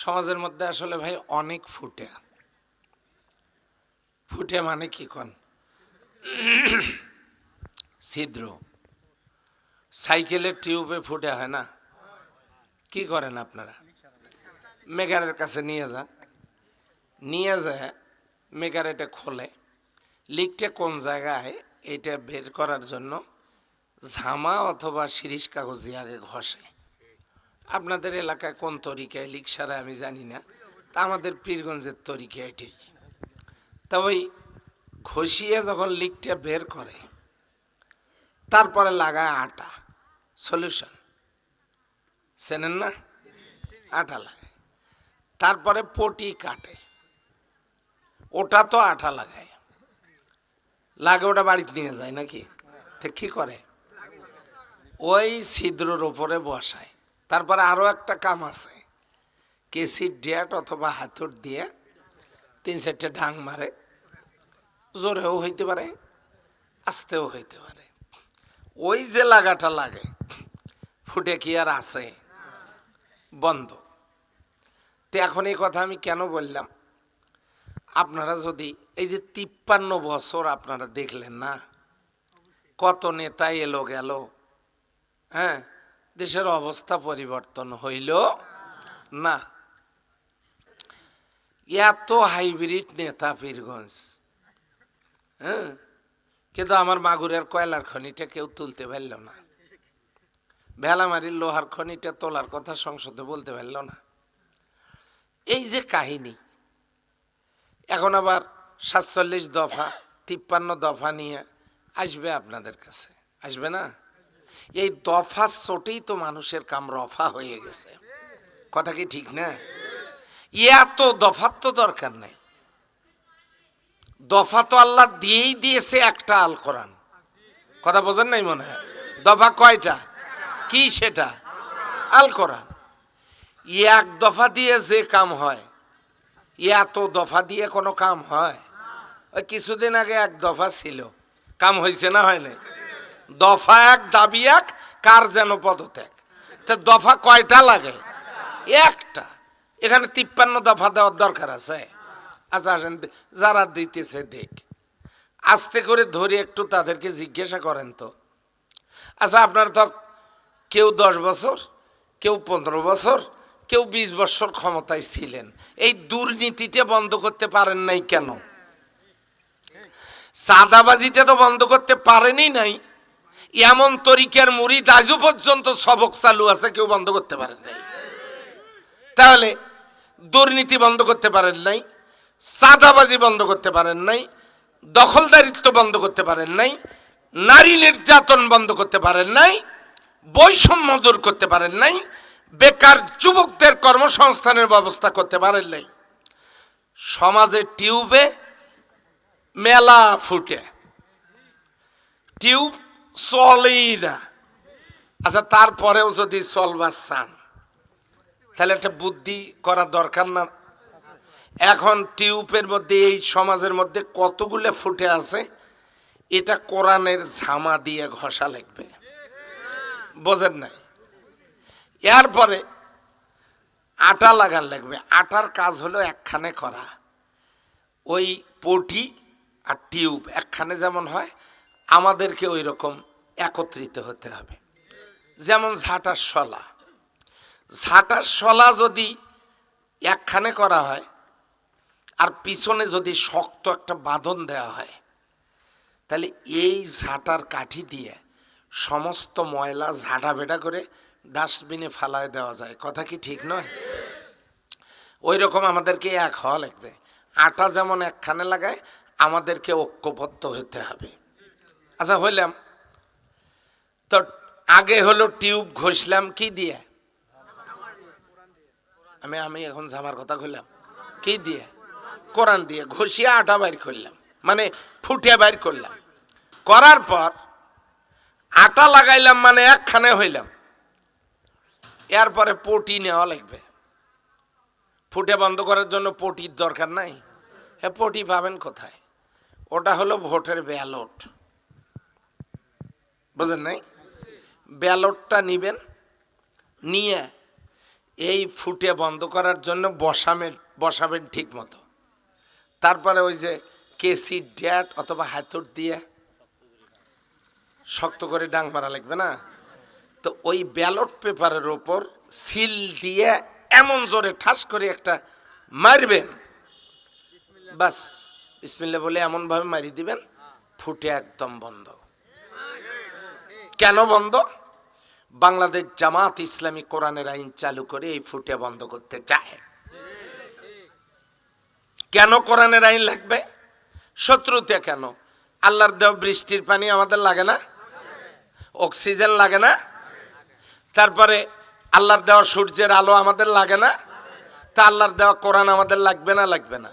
সমাজের মধ্যে আসলে ভাই অনেক ফুটে। ফুটে মানে কি কন? ছিদ্র। সাইকেলের টিউবে ফুটে হয় না? কি করেন আপনারা? মেকারের কাছে নিয়ে যান। নিয়ে যায় মেকার এটা খোলে। লিকটা কোন জায়গায়, এটা বের করার জন্য ঝামা অথবা শিরিষ কাগজি আগে ঘষে। আপনাদের এলাকায় কোন তরিকায় লিক সারা আমি জানি না, তা আমাদের পীরগঞ্জের তরিকা এটাই। তা ওই ঘষিয়ে যখন লিকটা বের করে, তারপরে লাগায় আটা সলিউশন চেনেন না? আটা লাগায়। তারপরে পটি কাটে। ওটা তো আঠা লাগায়। লাগে ওটা বাড়িতে নিয়ে যায় নাকি? তো কি করে? ওই ছিদ্রর ওপরে বসায়। তারপরে আরও একটা কাম আছে। কেসির ডেট অথবা হাতুর দিয়ে তিন চারটে ডাং মারে। জোরেও হইতে পারে, আস্তেও হইতে পারে। ওই যে লাগাটা লাগে, ফুটে কি আর আছে? বন্ধ। তো এখন এই কথা আমি কেন বললাম? আপনারা যদি এই যে তিপ্পান্ন বছর আপনারা দেখলেন না, কত নেতা এলো গেল হ্যাঁ? দেশের অবস্থা পরিবর্তন হইল না। এত হাইব্রিড নেতা পীরগঞ্জ হ্যাঁ? কিন্তু আমার মাগুরের কয়লার খনিটা কেউ তুলতে পারল না। ভেলামারির লোহার খনিটা তোলার কথা সংসদে বলতে পারল না। এই যে কাহিনী, এখন আবার সাতচল্লিশ দফা, তিপ্পান্ন দফা নিয়ে আসবে আপনাদের কাছে। আসবে না? এই দফা চোটেই তো মানুষের কাম রফা হয়ে গেছে। কথা কি ঠিক না? এত দফার তো দরকার নেই। দফা তো আল্লাহ দিয়েই দিয়েছে একটা আল কোরআন। কথা বোঝেন নাই মনে হয়? দফা কয়টা? কি সেটা? আল কোরআন। এক দফা দিয়ে যে কাম হয়, এত দফা দিয়ে কোনো কাম হয়? ওই কিছুদিন আগে এক দফা ছিল। কাম হয়েছে না হয় নাই? দফা এক, দাবি এক, কার যেন পদত্যাগ। তা দফা কয়টা লাগে? একটা। এখানে তিপ্পান্ন দফা দেওয়ার দরকার আছে। আচ্ছা আসেন, যারা দিতেছে, দেখ। আস্তে করে ধরে একটু তাদেরকে জিজ্ঞাসা করেন তো। আচ্ছা আপনার তো কেউ দশ বছর, কেউ পনেরো বছর, কেউ বিশ বছর ক্ষমতায় ছিলেন। এই দুর্নীতিটা বন্ধ করতে পারেন নাই কেন? সাদাবাজিটা তো বন্ধ করতে পারেনি নাই। এমন তরিকার মুড়িদ আজও পর্যন্ত সবক চালু আছে, কেউ বন্ধ করতে পারেন নাই। তাহলে দুর্নীতি বন্ধ করতে পারেন নাই সাদাবাজি বন্ধ করতে পারেন নাই, দখলদারিত্ব বন্ধ করতে পারেন নাই, নারী নির্যাতন বন্ধ করতে পারেন নাই, বৈষম্য দূর করতে পারেন নাই, বেকার যুবকদের কর্মসংস্থানের ব্যবস্থা করতে পারেন নাই। সমাজের টিউবে মেলা ফুটে। টিউব চলেই না আচ্ছা তারপরেও যদি চলবার চান, তাহলে একটা বুদ্ধি করা দরকার না। এখন টিউবের মধ্যে, এই সমাজের মধ্যে কতগুলো ফুটে আছে, এটা কোরআনের ঝামা দিয়ে ঘষা লাগবে। বোঝেন নাই? এরপরে আটা লাগার লাগবে। আটার কাজ হলো একখানে করা। ওই পটি আর টিউব, একখানে যেমন হয় আমাদেরকে ওই রকম একত্রিত হতে হবে। যেমন ঝাঁটার শলা। ঝাঁটার শলা যদি একখানে করা হয়, আর পিছনে যদি শক্ত একটা বাঁধন দেওয়া হয়, তাহলে এই ঝাঁটার কাঠি দিয়ে সমস্ত ময়লা ঝাঁটা ভেটা করে ডাস্টবিনে ফালায় দেওয়া যায়। কথা কি ঠিক নয়? ওই রকম আমাদেরকে এক হওয়া লাগবে। আটা যেমন একখানে লাগায়, আমাদেরকে ঐক্যবদ্ধ হতে হবে। আচ্ছা হইলাম। তো আগে হলো টিউব ঘষলাম কি দিয়ে? আমি আমি এখন জামার কথা কইলাম। কি দিয়ে? কোরআন দিয়ে ঘষিয়ে আটা বাইর করলাম। মানে ফুটিয়ে বাইর করলাম। করার পর আটা লাগাইলাম মানে একখানে হইলাম। এরপরে পটি নেওয়া লাগবে। ফুটে বন্ধ করার জন্য পটির দরকার নাই। হ্যাঁ পটি পাবেন কোথায়? ওটা হলো ভোটের ব্যালট। বুঝেন নাই? ব্যালটটা নিবেন, নিয়ে এই ফুটে বন্ধ করার জন্য বসাবেন বসাবেন ঠিক মতো তারপরে ওই যে কেসি ড্যাট অথবা হাতুর দিয়ে শক্ত করে ডাং মারা লাগবে না? তো ওই ব্যালট পেপারের ওপর সিল দিয়ে এমন জোরে ঠাস করে একটা মারবেন। বাস বিসমিল্লা বলে এমনভাবে মারি দিবেন, ফুটে একদম বন্ধ। কেন বন্ধ? বাংলাদেশ জামাত ইসলামী কোরআনের আইন চালু করে এই ফুটে বন্ধ করতে চায়। কেন কোরআনের আইন লাগবে? শত্রুতে কেন? আল্লাহর দেওয়া বৃষ্টির পানি আমাদের লাগে না? অক্সিজেন লাগে না? তারপরে আল্লাহর দেওয়া সূর্যের আলো আমাদের লাগে না? তা আল্লাহর দেওয়া কোরআন আমাদের লাগবে না লাগবে না?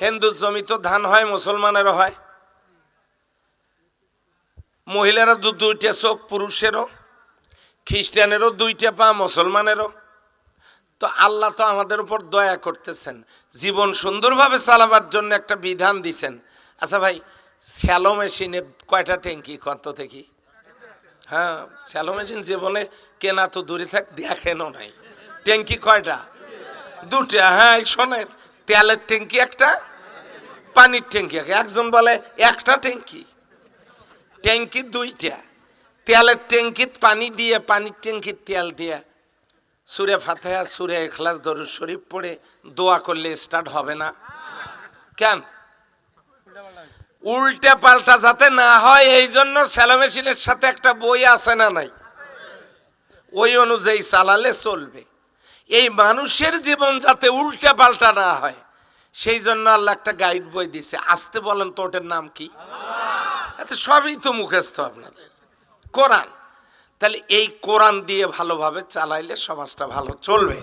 হিন্দুর জমি তো ধান হয়, মুসলমানেরও হয়। মহিলারা দু দুইটা চোখ পুরুষেরও, খ্রিস্টানেরও দুইটা পা মুসলমানেরও। তো আল্লাহ তো আমাদের উপর দয়া করতেছেন, জীবন সুন্দরভাবে চালাবার জন্য একটা বিধান দিছেন। আচ্ছা ভাই স্যালো মেশিনের কয়টা ট্যাঙ্কি কত দেখি? হ্যাঁ স্যালো মেশিন জীবনে কেনা তো দূরে থাক, দেখেনও নাই। ট্যাঙ্কি কয়টা? দুটা হ্যাঁ শোনেন, তেলের ট্যাঙ্কি একটা, পানির ট্যাঙ্কি একজন বলে, একটা ট্যাঙ্কি। ট্যাঙ্কি দুইটা। তেলের ট্যাঙ্কিত পানি দিয়ে, পানির ট্যাঙ্কির তেল দিয়ে। সুরে ফাতেহা, সুরে এখলাস, দরুদ শরীফ পড়ে দোয়া করলে স্টার্ট হবে না। কেন? উল্টে পাল্টা যাতে না হয় এই জন্য স্যালোমেশিনের সাথে একটা বই আছে না নাই? ওই অনুযায়ী চালালে চলবে। এই মানুষের জীবন যাতে উল্টে পাল্টা না হয় সেই জন্য আল্লাহ একটা গাইড বই দিছে। আসতে বলেন তো ওটার নাম কি? এত সবই তো মুখস্থ আপনাদের। কোরআন। তাহলে এই কোরআন দিয়ে ভালোভাবে চালাইলে সমাজটা ভালো চলবে।